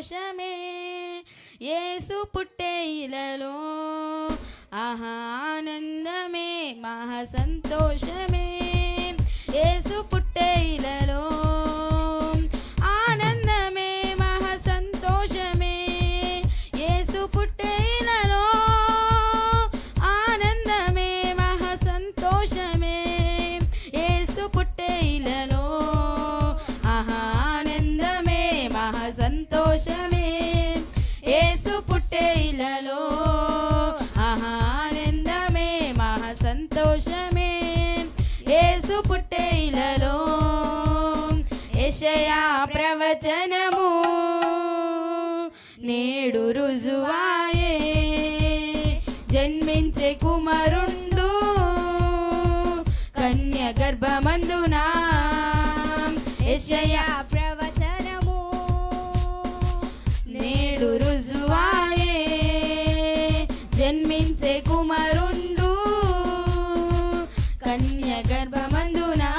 సంతోషమే. ఏసు పుట్టే ఇలలో ఆహా ఆనందమే మహా సంతోషమే. ఏసు పుట్టే ఇలలో పుట్టే ఇలలో. ఆహా ఆనందమే మహా సంతోషమే ఏసు పుట్టే ఇలలో. యెషయా ప్రవచనము నేడు రుజువాయే. జన్మించే కుమరుండు కన్య గర్భమందునా యషయా జన్మించే కుమారుండు. కన్య గర్భమందునా